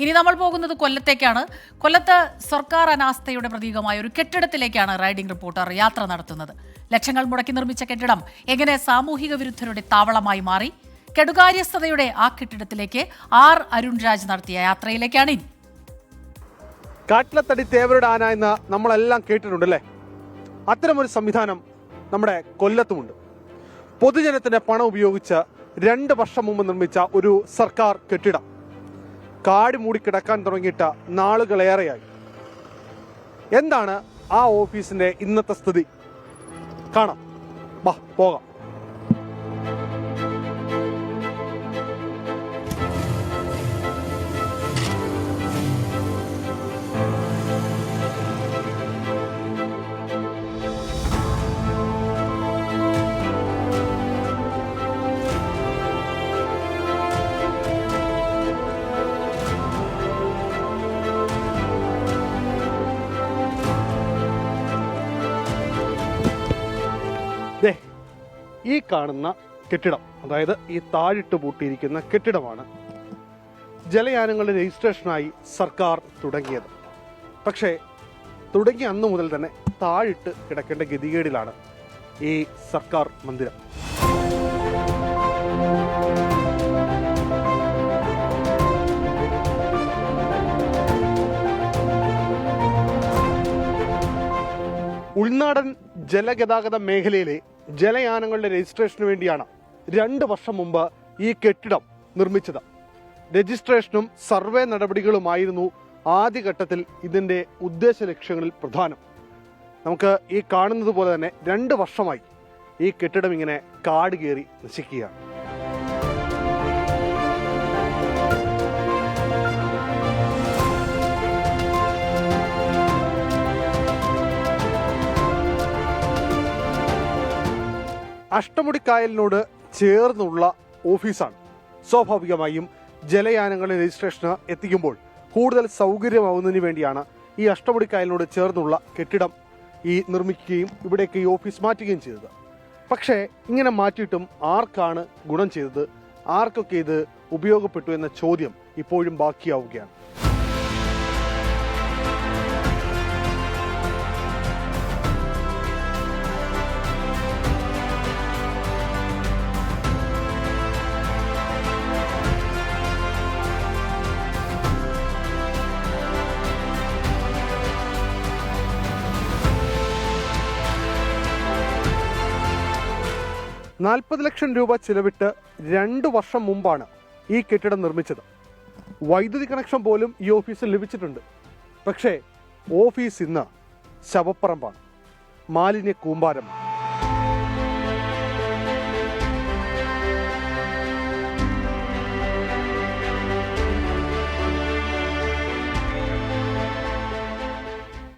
ഇനി നമ്മൾ പോകുന്നത് കൊല്ലത്തേക്കാണ്. കൊല്ലത്ത് സർക്കാർ അനാസ്ഥയുടെ പ്രതീകമായ ഒരു കെട്ടിടത്തിലേക്കാണ് റൈഡിംഗ് റിപ്പോർട്ടർ യാത്ര നടത്തുന്നത്. ലക്ഷങ്ങൾ മുടക്കി നിർമ്മിച്ച കെട്ടിടം എങ്ങനെ സാമൂഹിക വിരുദ്ധരുടെ താവളമായി മാറി? കെടുകാര്യസ്ഥതയുടെ ആ കെട്ടിടത്തിലേക്ക് ആർ അരുൺ രാജ് നടത്തിയ യാത്രയിലേക്കാണ് ഇനി. കാട്ടിലത്തടി തേവരുടെ ആന എന്ന് നമ്മളെല്ലാം കേട്ടിട്ടുണ്ടല്ലേ? അത്തരമൊരു സംവിധാനം നമ്മുടെ കൊല്ലത്തുമുണ്ട്. പൊതുജനത്തിന്റെ പണം ഉപയോഗിച്ച് രണ്ട് വർഷം മുമ്പ് നിർമ്മിച്ച ഒരു സർക്കാർ കെട്ടിടം. കാട് മൂടി കിടക്കാൻ തുടങ്ങിയിട്ട് നാളുകളേറെയായി. എന്താണ് ആ ഓഫീസിന്റെ ഇന്നത്തെ സ്ഥിതി? കാണാം. വാ പോകാം. ഈ കാണുന്ന കെട്ടിടം അതായത് ഈ താഴിട്ട് പൂട്ടിയിരിക്കുന്ന കെട്ടിടമാണ് ജലയാനങ്ങളുടെ രജിസ്ട്രേഷനായി സർക്കാർ തുടങ്ങിയത്. പക്ഷേ തുടങ്ങിയ അന്നു മുതൽ തന്നെ താഴിട്ട് കിടക്കേണ്ട ഗതികേടിലാണ് ഈ സർക്കാർ മന്ദിരം. ഉൾനാടൻ ജലഗതാഗത മേഖലയിലെ ജലയാനങ്ങളുടെ രജിസ്ട്രേഷന് വേണ്ടിയാണ് രണ്ട് വർഷം മുമ്പ് ഈ കെട്ടിടം നിർമ്മിച്ചത്. രജിസ്ട്രേഷനും സർവേ നടപടികളുമായിരുന്നു ആദ്യഘട്ടത്തിൽ ഇതിന്റെ ഉദ്ദേശ ലക്ഷ്യങ്ങളിൽ പ്രധാനം. നമുക്ക് ഈ കാണുന്നത് പോലെ തന്നെ രണ്ട് വർഷമായി ഈ കെട്ടിടം ഇങ്ങനെ കാട് കയറി നശിക്കുകയാണ്. അഷ്ടമുടിക്കായലിനോട് ചേർന്നുള്ള ഓഫീസാണ്. സ്വാഭാവികമായും ജലയാനങ്ങളുടെ രജിസ്ട്രേഷന് എത്തിക്കുമ്പോൾ കൂടുതൽ സൗകര്യമാവുന്നതിന് വേണ്ടിയാണ് ഈ അഷ്ടമുടിക്കായലിനോട് ചേർന്നുള്ള കെട്ടിടം ഈ നിർമ്മിക്കുകയും ഇവിടേക്ക് ഈ ഓഫീസ് മാറ്റുകയും ചെയ്തത്. പക്ഷേ ഇങ്ങനെ മാറ്റിയിട്ടും ആർക്കാണ് ഗുണം ചെയ്തത്? ആർക്കൊക്കെ ഇത് ഉപയോഗപ്പെട്ടു എന്ന ചോദ്യം ഇപ്പോഴും ബാക്കിയാവുകയാണ്. നാൽപ്പത് ലക്ഷം രൂപ ചിലവിട്ട് രണ്ട് വർഷം മുമ്പാണ് ഈ കെട്ടിടം നിർമ്മിച്ചത്. വൈദ്യുതി കണക്ഷൻ പോലും ഈ ഓഫീസിൽ ലഭിച്ചിട്ടുണ്ട്. പക്ഷേ ഓഫീസ് ഇന്ന് ശവപ്പറമ്പാണ്. മാലിന്യ കൂമ്പാരം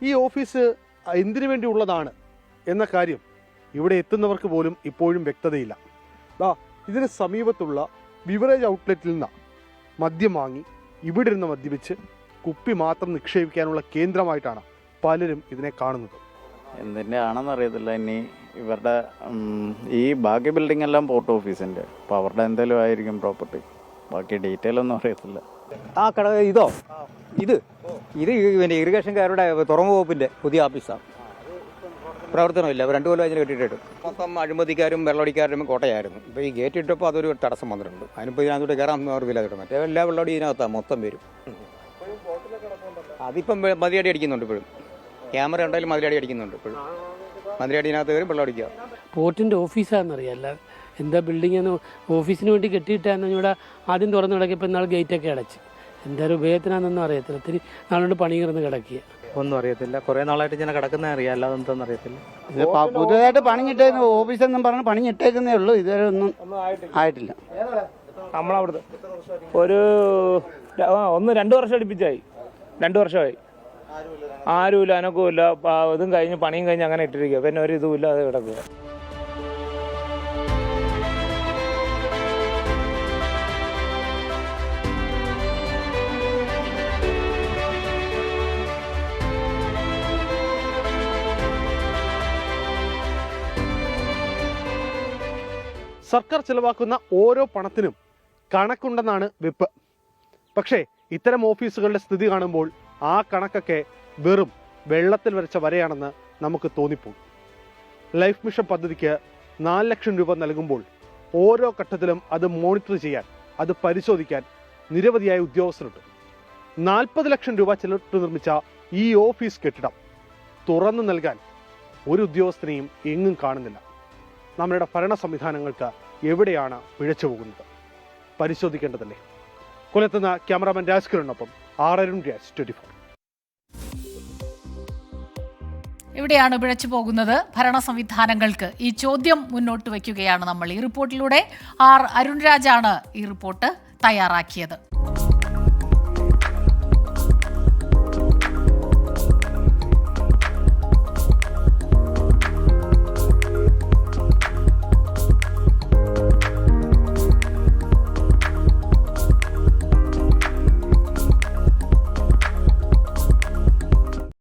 ഈ ഓഫീസ് എന്തിനു വേണ്ടിയുള്ളതാണ് എന്ന കാര്യം ഇവിടെ എത്തുന്നവർക്ക് പോലും ഇപ്പോഴും വ്യക്തതയില്ല. ദാ ഇതിന് സമീപത്തുള്ള ബിവറേജ് ഔട്ട്ലെറ്റിൽ നിന്ന് മദ്യം വാങ്ങി ഇവിടെ ഇരുന്ന് മദ്യപിച്ച് കുപ്പി മാത്രം നിക്ഷേപിക്കാനുള്ള കേന്ദ്രമായിട്ടാണ് പലരും ഇതിനെ കാണുന്നത്. എന്തിന്റെ ആണെന്ന് അറിയത്തില്ല ഇനി. ഇവരുടെ ഈ ബാക്കി ബിൽഡിംഗ് എല്ലാം പോർട്ട് ഓഫീസിന്റെ അപ്പോൾ അവരുടെ എന്തെങ്കിലും ആയിരിക്കും പ്രോപ്പർട്ടി ബാക്കി ഡീറ്റെയിൽ ഒന്നും അറിയത്തില്ല. ആ കട ഇതോ? ഇത്? ഇത് പിന്നെ ഇറിഗേഷൻകാരുടെ തുറമുഖ വകുപ്പിന്റെ പുതിയ ഓഫീസാണ് പ്രവർത്തനമില്ല. രണ്ടു കൊല്ലം അതിന് കെട്ടിയിട്ട് മൊത്തം അഴിമതിക്കാരും വെള്ളടിക്കാരും കോട്ടയായിരുന്നു. ഇപ്പോൾ ഈ ഗേറ്റ് ഇട്ടപ്പോൾ അതൊരു തടസ്സം വന്നിട്ടുണ്ട്. അതിനിപ്പോൾ ഇതിനകത്തോട്ട് കയറാൻ അറിവില്ല കിട്ടും മറ്റേ. എല്ലാ വെള്ളടി ഇതിനകത്താണ് മൊത്തം വരും. അതിപ്പം മതിയടി അടിക്കുന്നുണ്ട് ഇപ്പോഴും. ക്യാമറ ഉണ്ടായാലും മതിലടി അടിക്കുന്നുണ്ട് ഇപ്പോഴും. മതിലടി ഇതിനകത്ത് കയറി വെള്ളം അടിക്കുക. പോർട്ടിന്റെ ഓഫീസാണെന്നറിയാം. അല്ല എന്താ ബിൽഡിംഗ് എന്ന് ഓഫീസിന് വേണ്ടി കെട്ടിയിട്ടാണ് ഇവിടെ ആദ്യം തുറന്നു കിടക്കിയപ്പോൾ ഇന്നാൾ ഗേറ്റൊക്കെ അടച്ച്. എന്തായാലും ഉപയോഗത്തിനാണെന്നൊന്നും അറിയത്തില്ല. ഒത്തിരി നാളുകൊണ്ട് പണി കിടന്ന് കിടക്കുക. ഒന്നും അറിയത്തില്ല. കുറെ നാളായിട്ട് ഇങ്ങനെ കിടക്കുന്ന അറിയാം. അല്ലാതെ എന്തെന്ന് അറിയത്തില്ല. ഇത് പ- പുതുതായിട്ട് പണിഞ്ഞിട്ടേക്കുന്ന ഓഫീസെന്നും പറഞ്ഞ് പണിഞ്ഞിട്ടേക്കുന്നേ ഉള്ളൂ. ഇതുവരെ ഒന്നും ആയിട്ടില്ല. നമ്മളവിടുത്തെ ഒരു ര- ആ, ഒന്ന് രണ്ട് വർഷം അടുപ്പിച്ചായി. രണ്ട് വർഷമായി. ആരുമില്ല. അനക്കുമില്ല. ഇതും കഴിഞ്ഞ് പണിയും കഴിഞ്ഞ് അങ്ങനെ ഇട്ടിരിക്കുക പിന്നെ ഒരു ഇതുമില്ല അത് കിടക്കുക സർക്കാർ ചിലവാക്കുന്ന ഓരോ പണത്തിനും കണക്കുണ്ടെന്നാണ് വിപ്പ്. പക്ഷേ ഇത്തരം ഓഫീസുകളുടെ സ്ഥിതി കാണുമ്പോൾ ആ കണക്കൊക്കെ വെറും വെള്ളത്തിൽ വരച്ച വരയാണെന്ന് നമുക്ക് തോന്നിപ്പോകും. ലൈഫ് മിഷൻ പദ്ധതിക്ക് നാല് ലക്ഷം രൂപ നൽകുമ്പോൾ ഓരോ ഘട്ടത്തിലും അത് മോണിറ്റർ ചെയ്യാൻ അത് പരിശോധിക്കാൻ നിരവധിയായ ഉദ്യോഗസ്ഥരുണ്ട്. നാൽപ്പത് ലക്ഷം രൂപ ചിലട്ട് നിർമ്മിച്ച ഈ ഓഫീസ് കെട്ടിടം തുറന്നു നൽകാൻ ഒരു ഉദ്യോഗസ്ഥനെയും എങ്ങും കാണുന്നില്ല. നമ്മുടെ ഭരണ സംവിധാനങ്ങൾക്ക് എവിടെയാണ് പിഴച്ചു പോകുന്നത്? പരിശോധിക്കേണ്ടതല്ലേ? കൊല്ലത്തുനിന്ന് cameraman രാജ്കിരണിനൊപ്പം R Arun Raj twenty four. എവിടെയാണ് പിഴച്ചു പോകുന്നത്? ഭരണ സംവിധാനങ്ങൾക്ക് ഈ ചോദ്യം മുന്നോട്ട് വയ്ക്കുകയാണ് നമ്മൾ. ഈ റിപ്പോർട്ടിലൂടെ ആർ അരുൺരാജാണ് ഈ റിപ്പോർട്ട് തയ്യാറാക്കിയത്.